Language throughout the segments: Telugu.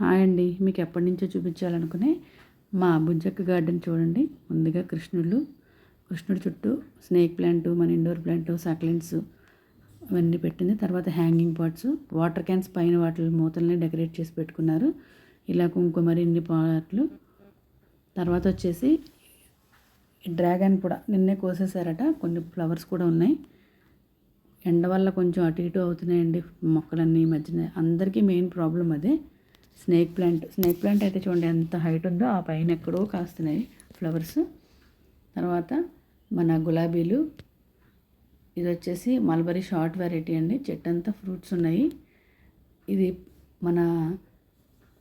హాయ్ అండి. మీకు ఎప్పటి నుంచో చూపించాలనుకునే మా బుజ్జక్క గార్డెన్ చూడండి. ముందుగా కృష్ణుడు కృష్ణుడు చుట్టూ స్నేక్ ప్లాంట్ మన ఇండోర్ ప్లాంట్ సక్లెంట్స్ అవన్నీ పెట్టింది. తర్వాత హ్యాంగింగ్ పాట్స్ వాటర్ క్యాన్స్ పైన వాటి మూతల్ని డెకరేట్ చేసి పెట్టుకున్నారు. ఇలా కుంకుమరి ఇన్ని పాట్లు. తర్వాత వచ్చేసి డ్రాగన్ కూడా నిన్నే కోసేసారట కొన్ని ఫ్లవర్స్ కూడా ఉన్నాయి. ఎండ వల్ల కొంచెం అటు ఇటు అవుతున్నాయండి మొక్కలన్నీ ఈ మధ్యన. అందరికీ మెయిన్ ప్రాబ్లం అదే. స్నేక్ ప్లాంట్ స్నేక్ ప్లాంట్ అయితే చూడండి ఎంత హైట్ ఉందో ఆ పైన ఎక్కడో కాస్తున్నాయి ఫ్లవర్స్. తర్వాత మన గులాబీలు ఇది వచ్చేసి మల్బరీ షార్ట్ వెరైటీ అండి చెట్టు అంతా ఫ్రూట్స్ ఉన్నాయి. ఇది మన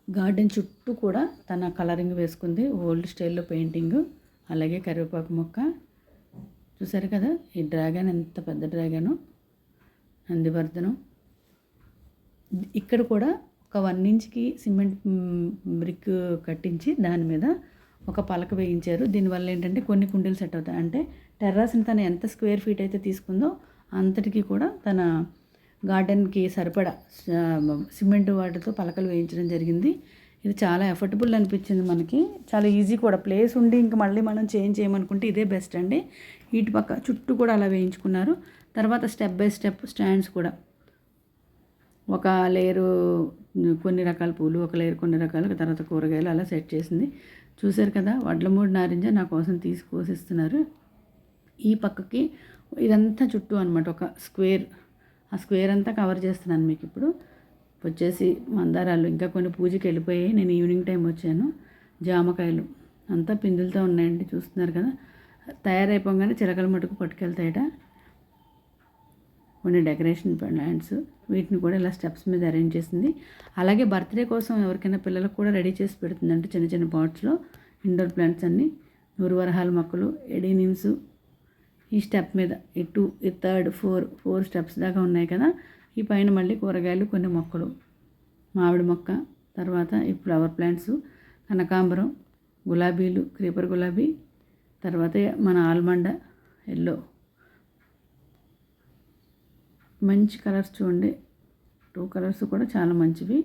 గార్డెన్ చుట్టూ కూడా తన కలరింగ్ వేసుకుంది ఓల్డ్ స్టైల్లో పెయింటింగ్ అలాగే కరివేపాకు మొక్క. చూసారు కదా ఈ డ్రాగన్ ఎంత పెద్ద డ్రాగను నందివర్ధనం ఇక్కడ కూడా ఒక వన్ ఇంచ్కి సిమెంట్ బ్రిక్ కట్టించి దాని మీద ఒక పలక వేయించారు. దీనివల్ల ఏంటంటే కొన్ని కుండీలు సెట్ అవుతాయి. అంటే టెర్రాస్ని తను ఎంత స్క్వేర్ ఫీట్ అయితే తీసుకుందో అంతటికి కూడా తన గార్డెన్కి సరిపడా సిమెంట్ వాటితో పలకలు వేయించడం జరిగింది. ఇది చాలా ఎఫర్టబుల్ అనిపించింది మనకి. చాలా ఈజీ కూడా. ప్లేస్ ఉండి ఇంకా మళ్ళీ మనం చేంజ్ చేయమనుకుంటే ఇదే బెస్ట్ అండి. ఇటు పక్క చుట్టూ కూడా అలా వేయించుకున్నారు. తర్వాత స్టెప్ బై స్టెప్ స్టాండ్స్ కూడా. ఒక లేయరు కొన్ని రకాల పూలు ఒక లేయర్ కొన్ని రకాల తర్వాత కూరగాయలు అలా సెట్ చేసింది. చూశారు కదా వడ్లమూడి నారింజ నా కోసం తీసుకోసిస్తున్నారు ఈ పక్కకి ఇదంతా చుట్టూ అనమాట ఒక స్క్వేర్. ఆ స్క్వేర్ అంతా కవర్ చేస్తున్నాను మీకు ఇప్పుడు. వచ్చేసి మందారాలు ఇంకా కొన్ని పూజకి వెళ్ళిపోయాయి నేను ఈవినింగ్ టైం వచ్చాను. జామకాయలు అంతా పిందులతో ఉన్నాయండి చూస్తున్నారు కదా. తయారైపోగానే చిలకల మటుకు పట్టుకెళ్తాయట. కొన్ని డెకరేషన్ ప్లాంట్స్ వీటిని కూడా ఇలా స్టెప్స్ మీద అరేంజ్ చేసింది. అలాగే బర్త్డే కోసం ఎవరికైనా పిల్లలకు కూడా రెడీ చేసి పెడుతుంది అంటే చిన్న చిన్న పాట్స్లో ఇండోర్ ప్లాంట్స్ అన్నీ నూరువరహాల మొక్కలు ఎడీనిమ్స్ ఈ స్టెప్ మీద ఈ టూ ఈ థర్డ్ ఫోర్ ఫోర్ స్టెప్స్ దాకా ఉన్నాయి కదా. ఈ పైన మళ్ళీ కూరగాయలు కొన్ని మొక్కలు. మామిడి మొక్క తర్వాత ఈ ఫ్లవర్ ప్లాంట్స్ కనకాంబరం గులాబీలు క్రీపర్ గులాబీ తర్వాత మన ఆల్మండ ఎల్లో. మంచి కలర్స్ చూడండి. టూ కలర్స్ కూడా చాలా మంచివి.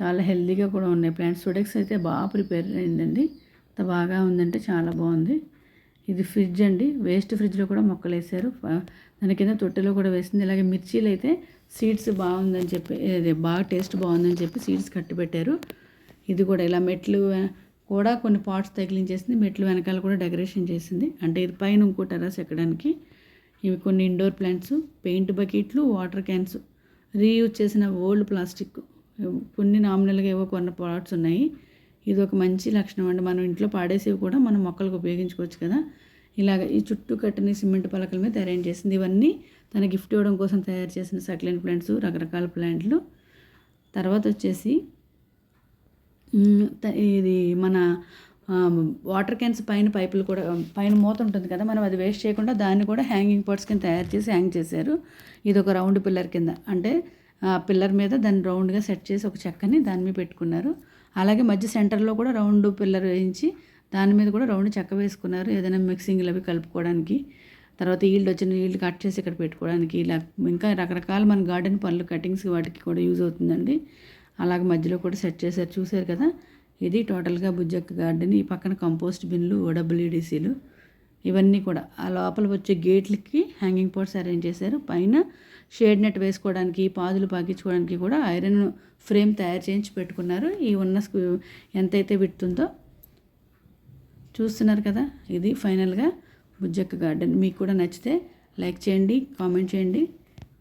చాలా హెల్దీగా కూడా ఉన్నాయి. ప్లాంట్స్ సోడెక్స్ అయితే బాగా ప్రిపేర్ అయిందండి. అంత బాగా ఉందంటే చాలా బాగుంది. ఇది ఫ్రిడ్జ్ అండి. వేస్ట్ ఫ్రిడ్జ్లో కూడా మొక్కలు వేసారు. దాని కింద తొట్టెలో కూడా వేసింది. ఇలాగే మిర్చీలు అయితే సీడ్స్ బాగుందని చెప్పి అదే బాగా టేస్ట్ బాగుందని చెప్పి సీడ్స్ కట్టి పెట్టారు. ఇది కూడా ఇలా మెట్లు కూడా కొన్ని పాట్స్ తగిలించేసింది. మెట్లు వెనకాల కూడా డెకరేషన్ చేసింది. అంటే ఇది పైన ఇంకో టెరస్ ఎక్కడానికి. ఇవి కొన్ని ఇండోర్ ప్లాంట్స్ పెయింట్ బకెట్లు వాటర్ క్యాన్స్. రీయూజ్ చేసిన ఓల్డ్ ప్లాస్టిక్. కొన్ని నామినల్గా ఏవో కొన్ని పాట్స్ ఉన్నాయి. ఇది ఒక మంచి లక్షణం అండి. మనం ఇంట్లో పాడేసేవి కూడా మనం మొక్కలకు ఉపయోగించుకోవచ్చు కదా. ఇలాగ ఈ చుట్టూ కట్టిన సిమెంట్ పలకల మీద అరేంజ్ చేసింది. ఇవన్నీ తన గిఫ్ట్ ఇవ్వడం కోసం తయారు చేసిన సక్లెంట్ ప్లాంట్స్ రకరకాల ప్లాంట్లు. తర్వాత వచ్చేసి ఇది మన వాటర్ క్యాన్స్ పైన పైపులు కూడా పైన మూత ఉంటుంది కదా మనం అది వేస్ట్ చేయకుండా దాన్ని కూడా హ్యాంగింగ్ పార్ట్స్ కింద తయారు చేసి హ్యాంగ్ చేశారు. ఇది ఒక రౌండ్ పిల్లర్ కింద. అంటే ఆ పిల్లర్ మీద దాన్ని రౌండ్గా సెట్ చేసి ఒక చెక్కని దాని మీద పెట్టుకున్నారు. అలాగే మధ్య సెంటర్లో కూడా రౌండ్ పిల్లర్ వేయించి దాని మీద కూడా రౌండ్ చెక్క వేసుకున్నారు ఏదైనా మిక్సింగ్లు అవి కలుపుకోవడానికి. తర్వాత ఈల్డ్ వచ్చిన ఈల్డ్ కట్ చేసి ఇక్కడ పెట్టుకోవడానికి. ఇలా ఇంకా రకరకాల మన గార్డెన్ పనులు కటింగ్స్ వాటికి కూడా యూజ్ అవుతుందండి. అలాగే మధ్యలో కూడా సెట్ చేశారు. చూశారు కదా ఇది టోటల్గా బుజ్జక్క గార్డెన్. ఈ పక్కన కంపోస్ట్ బిన్లు ఓడబ్ల్యూడిసీలు ఇవన్నీ కూడా. ఆ లోపల వచ్చే గేట్లకి హ్యాంగింగ్ పోర్ట్స్ అరేంజ్ చేశారు. పైన షేడ్ నెట్ వేసుకోవడానికి పాదులు పాకించుకోవడానికి కూడా ఐరన్ ఫ్రేమ్ తయారు చేయించి పెట్టుకున్నారు. ఈ ఉన్న ఎంతైతే విడుతుందో చూస్తున్నారు కదా ఇది ఫైనల్గా బుజ్జక్క గార్డెన్. మీకు కూడా నచ్చితే లైక్ చేయండి కామెంట్ చేయండి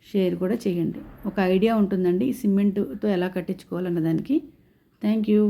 షేర్ కూడా చేయండి. ఒక ఐడియా ఉంటుందండి సిమెంట్తో ఎలా కట్టించుకోవాలన్న దానికి. Thank you.